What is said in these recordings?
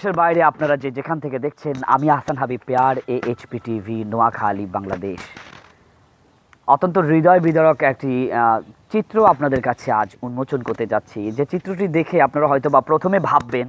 দেশের বাইরে আপনারা যে যেখান থেকে দেখছেন, আমি Ahsan Habib pair A HP TV Noakhali, Bangladesh. অত্যন্ত হৃদয় বিদারক একটি চিত্র আপনাদের কাছে আজ উন্মোচন করতে যাচ্ছি। যে চিত্রটি দেখে আপনারা হয়তো বা প্রথমে ভাববেন,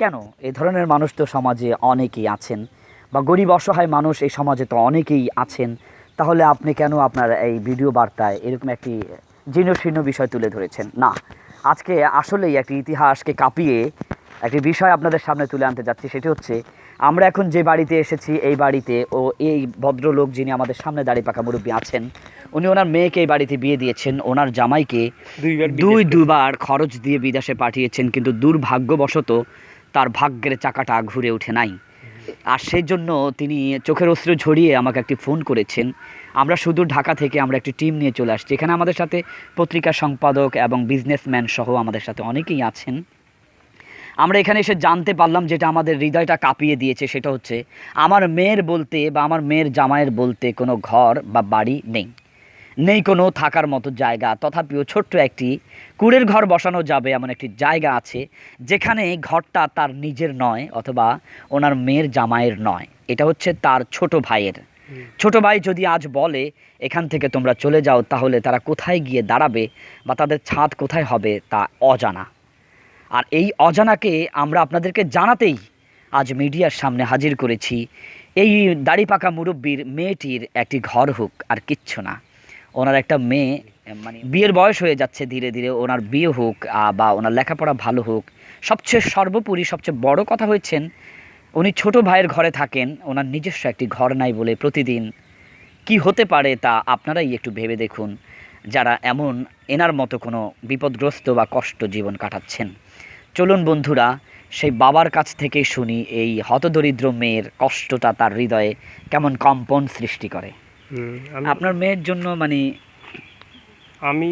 কেন এই ধরনের মানুষ তো সমাজে অনেকেই আছেন বা গরিব অসহায় মানুষ এই সমাজে তো অনেকেই আছেন। তাহলে আপনি কেন আপনার এই ভিডিও বার্তায় এরকম একটি জীর্ণশীর্ণ বিষয় তুলে ধরেছেন? না, আজকে আসলেই একটি ইতিহাসকে কাঁপিয়ে একটি বিষয় আপনাদের সামনে তুলে আনতে যাচ্ছি সেটি হচ্ছে আমরা এখন যে বাড়িতে এসেছি এই বাড়িতে ও এই ভদ্রলোক যিনি আমাদের সামনে দাঁড়িয়ে পাকা মুরব্বী আছেন উনি ওনার মেয়েকে এই বাড়িতে বিয়ে দিয়েছেন ওনার জামাইকে দুইবার দুই দুবার খরচ দিয়ে বিদেশে পাঠিয়েছেন কিন্তু দুর্ভাগ্যবশত তার ভাগ্যের চাকাটা ঘুরে ওঠে নাই। আর সেই জন্য তিনি চোখের অস্ত্র ঝরিয়ে আমাকে একটি ফোন করেছেন আমরা সুদূর ঢাকা থেকে আমরা একটি টিম নিয়ে চলে আসছি। এখানে আমাদের সাথে পত্রিকা সম্পাদক এবং বিজনেসম্যান সহ আমাদের সাথে অনেকেই আছেন। আমরা এখানে এসে জানতে পারলাম যেটা আমাদের হৃদয়টা কাঁপিয়ে দিয়েছে সেটা হচ্ছে আমার মেয়ের বলতে বা আমার মেয়ের জামাইয়ের বলতে কোনো ঘর বা বাড়ি নেই। নেই কোনো থাকার মতো জায়গা। তথাপিও ছোট্ট একটি কুড়ের ঘর বসানো যাবে এমন একটি জায়গা আছে যেখানে ঘরটা তার নিজের নয় অথবা ওনার মেয়ের জামাইয়ের নয়। এটা হচ্ছে তার ছোট ভাইয়ের। ছোট ভাই যদি আজ বলে এখান থেকে তোমরা চলে যাও তাহলে তারা কোথায় গিয়ে দাঁড়াবে বা তাদের ছাদ কোথায় হবে তা অজানা। আর এই অজানাকে আমরা আপনাদেরকে জানাতেই আজ মিডিয়ার সামনে হাজির করেছি। এই দাড়ি পাকা মুরব্বীর মেয়েটির একটি ঘর হোক আর কিচ্ছু না। ওনার একটা মেয়ে মানে বিয়ের বয়স হয়ে যাচ্ছে ধীরে ধীরে, ওনার বিয়ে হোক বা ওনার লেখাপড়া ভালো হোক, সবচেয়ে সর্বোপরি সবচেয়ে বড় কথা হয়েছেন, উনি ছোট ভাইয়ের ঘরে থাকেন, ওনার নিজস্ব একটি ঘর নাই বলে প্রতিদিন কি হতে পারে তা আপনারাই একটু ভেবে দেখুন, যারা এমন এনার মতো কোনো বিপদগ্রস্ত বা কষ্ট জীবন কাটাচ্ছেন। চলুন বন্ধুরা সেই বাবার কাছ থেকে শুনি এই হতদরিদ্র মেয়ের কষ্টটা তার হৃদয়ে কেমন কম্পন সৃষ্টি করে। আপনার মেয়ের জন্য মানে আমি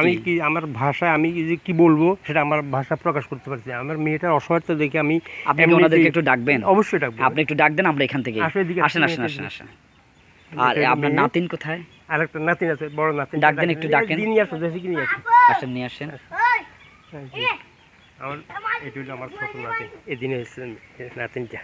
আমি কি? আমার ভাষায় আমি যে কি বলব সেটা আমার ভাষা প্রকাশ করতে পারছি আমার মেয়েটার অসহায়তা দেখে আমি আপনি ওনাদেরকে একটু ডাকবেন? অবশ্যই ডাকবো। আপনি একটু ডাক দেন আমরা এখান থেকে আসো আসেন আসেন আসেন আসেন আর আপনার নাতিন কোথায়? আর একটা নাতিন আছে বড় নাতিন। ডাকবেন, একটু ডাকেন। দিনই আসো দেখি কি নিয়ে আসো আসেন। নিয়ে আসেন। আমার এটা হলো আমার ছোট নাতিন এদিনে এসেছেন নাতিনটা।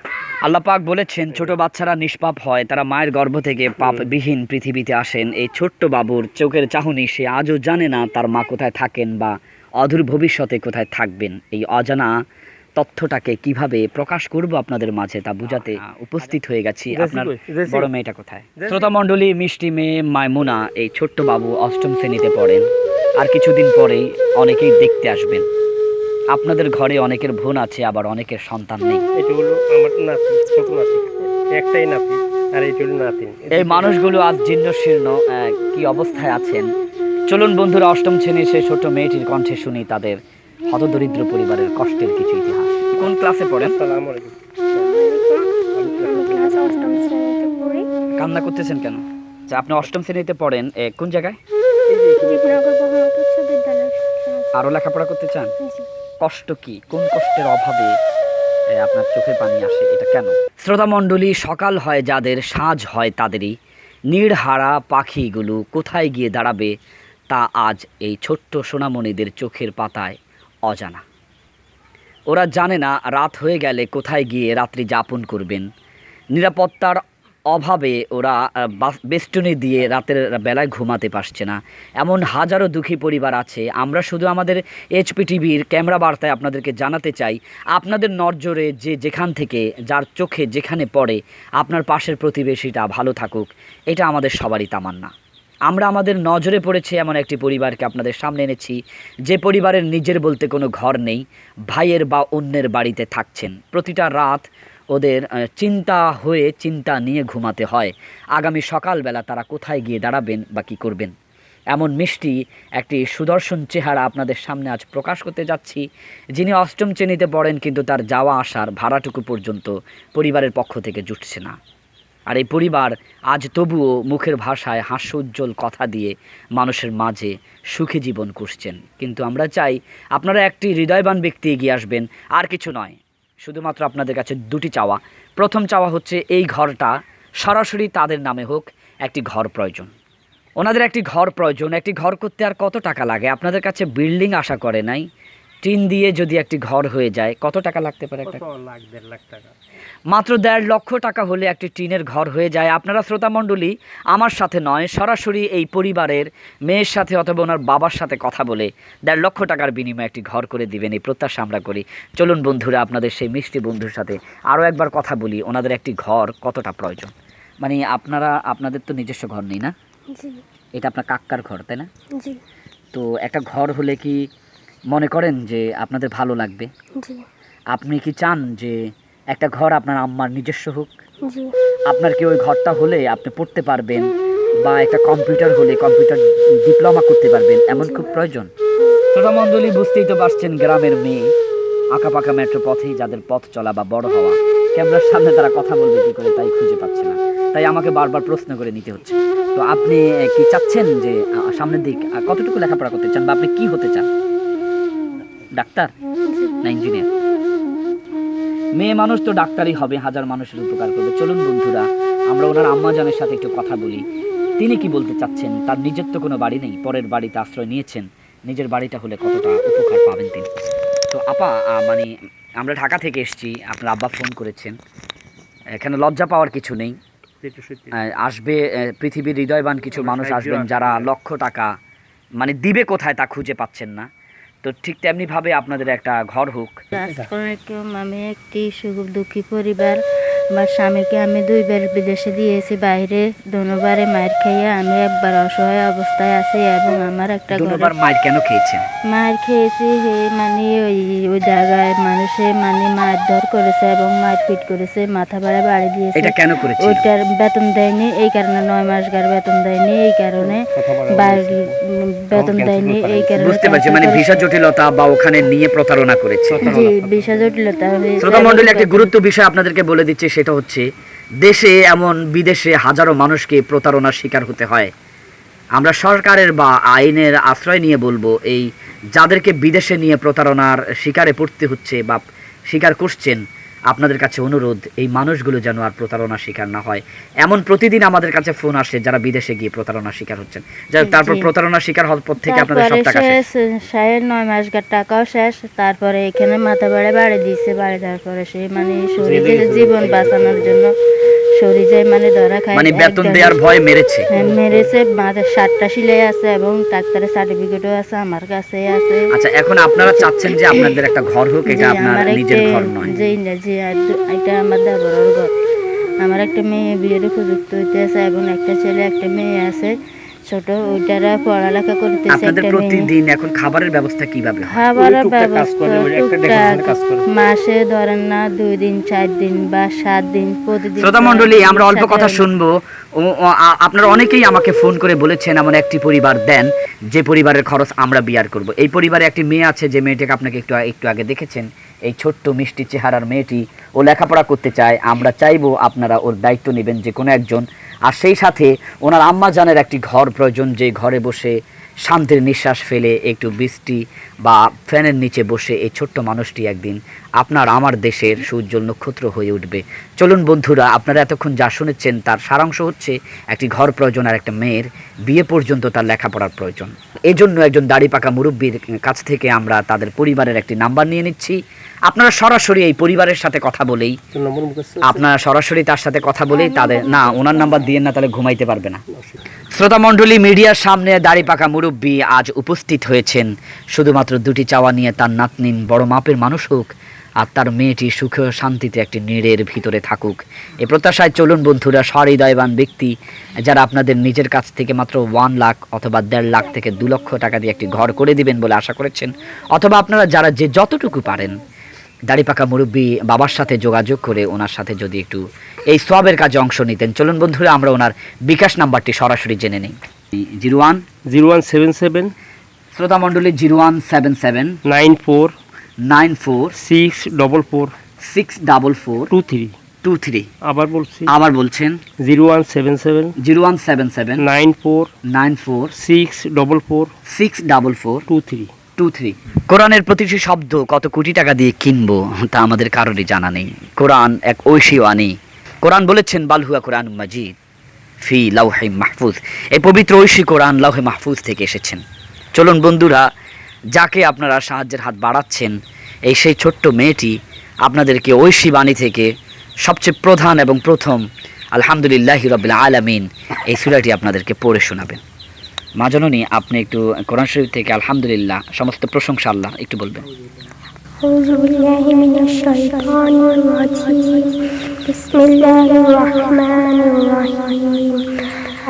আল্লাহ পাক বলেছেন ছোট বাচ্চারা নিষ্পাপ হয় তারা মায়ের গর্ভ থেকে পাপবিহীন পৃথিবীতে আসেন। এই ছোট্ট বাবুর চোখের চাহনি সে আজও জানে না তার মা কোথায় থাকেন বা অদূর ভবিষ্যতে কোথায় থাকবেন। এই অজানা তথ্যটাকে কীভাবে প্রকাশ করব আপনাদের মাঝে তা বুঝাতে উপস্থিত হয়ে গেছি। আপনার বড় মেয়েটা কোথায়? শ্রোতা মণ্ডলী মিষ্টি মেয়ে মায়মুনা এই ছোট্ট বাবু অষ্টম শ্রেণীতে পড়েন। আর কিছুদিন পরেই অনেকেই দেখতে আসবেন। আপনাদের ঘরে অনেকের বোন আছে আবার অনেকের সন্তান নেই। এটা হলো আমার নাতি ছোট নাতি। একটাই নাতি আর এটা হলো নাতিন এই মানুষগুলো আজ জীর্ণ শীর্ণ আহ, কি অবস্থায় আছেন? চলুন বন্ধুরা অষ্টম শ্রেণির সেই ছোট মেয়েটির কণ্ঠে শুনি তাদের হতদরিদ্র পরিবারের কষ্টের কিছু ইতিহাস। কোন ক্লাসে পড়েন? আসসালামু আলাইকুম। আমি ক্লাস অষ্টম শ্রেণীতে পড়ি কান্না করতেছেন কেন? আপনি অষ্টম শ্রেণীতে পড়েন এ, কোন জায়গায়? আরও লেখাপড়া করতে চান? জি। কষ্ট কি? কোন কষ্টের অভাবে আপনার চোখে পানি আসে? এটা কেন? শ্রোতা মণ্ডলী সকাল হয় যাদের, সাজ হয় তাদেরই। নিড়হারা পাখিগুলো কোথায় গিয়ে দাঁড়াবে, তা আজ এই ছোট্ট সোনামণিদের চোখের পাতায় অজানা। ওরা জানে না রাত হয়ে গেলে কোথায় গিয়ে রাত্রি যাপন করবেন। নিরাপত্তার অভাবে ওরা বেষ্টনী দিয়ে রাতের বেলায় ঘুমাতে পারছে না। এমন হাজারো দুঃখী পরিবার আছে। আমরা শুধু আমাদের এইচপি টিভির ক্যামেরা বার্তায় আপনাদেরকে জানাতে চাই, আপনাদের নজরে যে যেখান থেকে, যার চোখে যেখানে পড়ে, আপনার পাশের প্রতিবেশীটা ভালো থাকুক। এটা আমাদের সবারই তামান্না। আমরা আমাদের নজরে পড়েছে এমন একটি পরিবারকে আপনাদের সামনে এনেছি, যে পরিবারের নিজের বলতে কোনো ঘর নেই, ভাইয়ের বা অন্যের বাড়িতে থাকছেন। প্রতিটা রাত ওদের চিন্তা হয়ে চিন্তা নিয়ে ঘুমাতে হয়। আগামী সকালবেলা তারা কোথায় গিয়ে দাঁড়াবেন বা কী করবেন? এমন মিষ্টি একটি সুদর্শন চেহারা আপনাদের সামনে আজ প্রকাশ করতে যাচ্ছি। যিনি অষ্টম শ্রেণীতে পড়েন কিন্তু তার যাওয়া আসার ভাড়াটুকু পর্যন্ত পরিবারের পক্ষ থেকে জুটছে না। আর এই পরিবার আজ তবুও মুখের ভাষায় হাস্য উজ্জ্বল কথা দিয়ে মানুষের মাঝে সুখী জীবন করছেন কিন্তু আমরা চাই আপনারা একটি হৃদয়বান ব্যক্তি এগিয়ে আসবেন, আর কিছু নয়। শুধুমাত্র আপনাদের কাছে দুটি চাওয়া। প্রথম চাওয়া হচ্ছে, এই ঘরটা সরাসরি তাদের নামে হোক, একটি ঘর প্রয়োজন। ওনাদের একটি ঘর প্রয়োজন। একটি ঘর করতে আর কত টাকা লাগে? আপনাদের কাছে বিল্ডিং আশা করে নাই। টিন দিয়ে যদি একটি ঘর হয়ে যায় কত টাকা লাগতে পারে একটা? লাখ দেড় লাখ টাকা? মাত্র দেড় লক্ষ টাকা হলে একটি টিনের ঘর হয়ে যায়। আপনারা শ্রোতামণ্ডলী আমার সাথে নয় সরাসরি এই পরিবারের মেয়ের সাথে অথবা ওনার বাবার সাথে কথা বলে দেড় লক্ষ টাকার বিনিময়ে একটি ঘর করে দিবেন এই প্রত্যাশা আমরা করি। চলুন বন্ধুরা আপনাদের সেই মিষ্টি বন্ধুর সাথে আরও একবার কথা বলি ওনাদের একটি ঘর কতটা প্রয়োজন? মানে আপনারা আপনাদের তো নিজস্ব ঘর নেই না? জি। এটা আপনার কাক্কার ঘর তাই না? তো একটা ঘর হলে কি মনে করেন যে আপনাদের ভালো লাগবে? আপনি কি চান যে একটা ঘর আপনার আম্মার নিজস্ব হোক? আপনার কি ওই ঘরটা হলে আপনি পড়তে পারবেন বা একটা কম্পিউটার হলে কম্পিউটার ডিপ্লোমা করতে পারবেন? এমন খুব প্রয়োজন? শ্রোতামণ্ডলী বুঝতেই তো পারছেন গ্রামের মেয়ে আঁকা পাকা মেট্রো পথেই যাদের পথ চলা বা বড় হওয়া। ক্যামেরার সামনে তারা কথা বলবে কি করে তাই খুঁজে পাচ্ছে না। তাই আমাকে বারবার প্রশ্ন করে নিতে হচ্ছে। তো আপনি কি চাচ্ছেন যে সামনের দিক কতটুকু লেখাপড়া করতে চান বা আপনি কি হতে চান? ডাক্তার? না ইঞ্জিনিয়ার মেয়ে মানুষ তো ডাক্তারই হবে হাজার মানুষের উপকার করবে। চলুন বন্ধুরা আমরা ওনার আম্মাজানের সাথে একটু কথা বলি। তিনি কি বলতে চাচ্ছেন? তার নিজের তো কোনো বাড়ি নেই পরের বাড়িতে আশ্রয় নিয়েছেন। নিজের বাড়িটা হলে কতটা উপকার পাবেন তিনি? তো আপা মানে আমরা ঢাকা থেকে এসেছি আপনার আব্বা ফোন করেছেন। এখানে লজ্জা পাওয়ার কিছু নেই। আসবে পৃথিবীর হৃদয়বান কিছু মানুষ আসবেন যারা লক্ষ টাকা মানে দিবে কোথায় তা খুঁজে পাচ্ছেন না। তো ঠিক তেমনিভাবে আপনাদের একটা ঘর হোক। আমি একটি সুখ দুঃখী পরিবার। আমার স্বামীকে আমি দুইবার বিদেশে দিয়েছি বাইরে দুবারে মায়ের খাইয়া আমি একবার অসহায় অবস্থায় আছি এবং আমার একটা দুবার ঘরে মায়ের কেন খেয়েছেন? মায়ের খেয়েছি হে মানে ওই ওই জায়গায় মানুষে মানে মারধর করেছে এবং মারপিট করেছে মাথা ভাড়া বাড়ি দিয়েছে। এটা কেন করেছিল? ওইটার বেতন দেয়নি এই কারণে নয় মাস গার বেতন দেয়নি এই কারণে বাড়ি বেতন দেয়নি এই কারণে বুঝতে পারছি মানে করেছে। ভিসা জটিলতা বা ওখানে নিয়ে প্রতারণা করেছে। জি বিশা জটিলতা হয়েছে। শ্রোতা এবং মন্ডলী একটি গুরুত্ব বিষয় আপনাদেরকে বলে দিচ্ছে সেটা হচ্ছে, দেশে এমন বিদেশে হাজারো মানুষকে প্রতারণার শিকার হতে হয়। আমরা সরকারের বা আইনের আশ্রয় নিয়ে বলব, এই যাদেরকে বিদেশে নিয়ে প্রতারণার শিকারে পড়তে হচ্ছে বা শিকার করছেন আপনাদের কাছে অনুরোধ এই মানুষগুলো যেন আর প্রতারণার শিকার না হয়। এমন প্রতিদিন আমাদের কাছে ফোন আসে যারা বিদেশে গিয়ে প্রতারণার শিকার হচ্ছেন। যাই তারপর। প্রতারণার শিকার হওয়ার পর থেকে আপনাদের সব টাকা শেষ। শেষ নয় মাস টাকাও শেষ তারপরে এখানে মাথা বাড়ে বাড়ি দিয়েছে বাড়ি দেওয়ার পরে সে মানে শরীরে জীবন বাঁচানোর জন্য শরীরে মানে ধরা খায় মানে বেতন দেওয়ার ভয় মেরেছে। হ্যাঁ, মেরেছে মাথায় সাতটা সিলাই আছে এবং ডাক্তারের সার্টিফিকেটও আছে আমার কাছে আছে। আচ্ছা এখন আপনারা চাচ্ছেন যে আপনাদের একটা ঘর হোক এটা আপনার নিজের ঘর নয়। দু- এটা আমার দেবরের ঘর আমার একটা মেয়ে বিয়ের উপযুক্ত হইতে আছে এবং একটা ছেলে, একটা মেয়ে আছে। ছোট ওইটারা পড়ালেখা করতেছে আপনাদের প্রতিদিন এখন খাবারের ব্যবস্থা কীভাবে খাবারের ব্যবস্থা। মাসে ধরেন না দুই দিন চার দিন বা সাত দিন প্রতিদিন শ্রোতা মণ্ডলী আমরা অল্প কথা শুনব। আপনারা অনেকেই আমাকে ফোন করে বলেছেন এমন একটি পরিবার দেন যে পরিবারের খরচ আমরা বিয়ার করব। এই পরিবারে একটি মেয়ে আছে যে মেয়েটাকে আপনাকে একটু একটু আগে দেখেছেন। এই ছোট্ট মিষ্টি চেহারার মেয়েটি ও লেখাপড়া করতে চায়। আমরা চাইব আপনারা ওর দায়িত্ব নেবেন যে কোনো একজন আর সেই সাথে ওনার আম্মাজানের একটি ঘর প্রয়োজন, যে ঘরে বসে শান্তির নিঃশ্বাস ফেলে একটু বৃষ্টি বা ফ্যানের নিচে বসে এই ছোট্ট মানুষটি একদিন আপনার আমার দেশের সুউজ্জ্বল নক্ষত্র হয়ে উঠবে। চলুন বন্ধুরা আপনারা এতক্ষণ যা শুনেছেন তার সারাংশ হচ্ছে একটি ঘর প্রয়োজন আর একটা মেয়ের বিয়ে পর্যন্ত তার লেখাপড়ার প্রয়োজন। এজন্য একজন দাড়ি পাকা মুরব্বীর কাছ থেকে আমরা তাদের পরিবারের একটি নাম্বার নিয়ে নিচ্ছি। আপনারা সরাসরি এই পরিবারের সাথে কথা বলেই আপনারা সরাসরি তার সাথে কথা বলেই তাদের না ওনার নাম্বার দিয়ে না তাহলে ঘুমাইতে পারবে না। শ্রোতা মণ্ডলী মিডিয়ার সামনে দাড়ি পাকা মুরব্বী আজ উপস্থিত হয়েছেন। শুধুমাত্র দুটি চাওয়া নিয়ে তার নাতনিন বড় মাপের মানুষ হোক আর তার মেয়েটি সুখ শান্তিতে একটি নীড়ের ভিতরে থাকুক। এ প্রত্যাশায় চলুন বন্ধুরা সহৃদয়বান ব্যক্তি যারা আপনাদের নিজের কাছ থেকে মাত্র ওয়ান লাখ অথবা দেড় লাখ থেকে দু লক্ষ টাকা দিয়ে একটি ঘর করে দিবেন বলে আশা করেছেন অথবা আপনারা যারা যে যতটুকু পারেন দাড়ি পাকা মুরব্বী বাবার সাথে যোগাযোগ করে ওনার সাথে যদি একটু এই সবের কাজে অংশ নিতেন। চলুন বন্ধুরা আমরা ওনার বিকাশ নাম্বারটি সরাসরি জেনে নিই। Zero one zero one seven seven শ্রোতা মণ্ডলী zero one seven seven nine four nine four six double four six double four two three. Two three. আবার বলছি। আবার বলছেন? Zero one seven seven zero one seven seven nine four nine four six double four six double four two three. Two three. কোরআনের প্রতিটি শব্দ কত কোটি টাকা দিয়ে কিনবো তা আমাদের কারোরই জানা নেই। কোরআন এক ঐশী আনি কোরআন বলেছেন বালহুয়া কোরআন মাজিদ। ফি লাউহে মাহফুজ। এই পবিত্র ঐশী কোরআন লাউহে মাহফুজ থেকে এসেছেন। চলুন বন্ধুরা যাকে আপনারা সাহায্যের হাত বাড়াচ্ছেন এই সেই ছোট্ট মেয়েটি আপনাদেরকে ঐশী বাণী থেকে সবচেয়ে প্রধান এবং প্রথম আলহামদুলিল্লাহ রবিল আলামিন এই সুরাটি আপনাদেরকে পড়ে শোনাবেন মা জননী আপনি একটু কোরআন শরীফ থেকে আলহামদুলিল্লাহ সমস্ত প্রশংসা আল্লাহ একটু বলবেন أعوذ بالله من الشيطان الرجيم بسم الله الرحمن الرحيم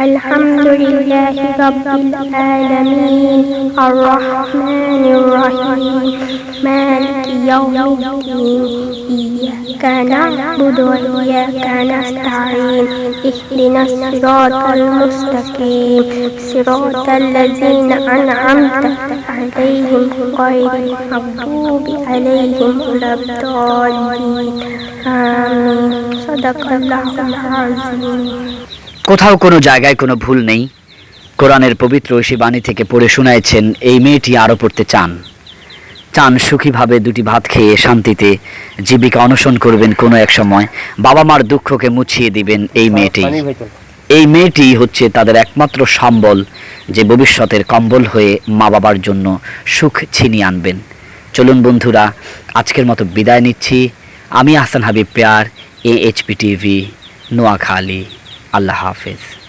الحمد لله رب العالمين. الرحمن الرحيم. مالك يوم الدين إياك نعبد وإياك نستعين اهدنا الصراط المستقيم. صراط الذين أنعمت عليهم غير المغضوب عليهم ولا الضالين. آمين صدق الله العظيم. কোথাও কোনো জায়গায় কোনো ভুল নেই। কোরআনের পবিত্র ঐশী বাণী থেকে পড়ে শোনাইছেন এই মেয়েটি আরও পড়তে চান। চান সুখীভাবে দুটি ভাত খেয়ে শান্তিতে জীবিকা অনশন করবেন কোনো এক সময়। বাবা মার দুঃখকে মুছিয়ে দিবেন এই মেয়েটি। এই মেয়েটি হচ্ছে তাদের একমাত্র সম্বল যে ভবিষ্যতের কম্বল হয়ে মা বাবার জন্য সুখ ছিনিয়ে আনবেন। চলুন বন্ধুরা আজকের মতো বিদায় নিচ্ছি। আমি Hasan Habib pair A HP TV Noakhali. Allah হাফেজ।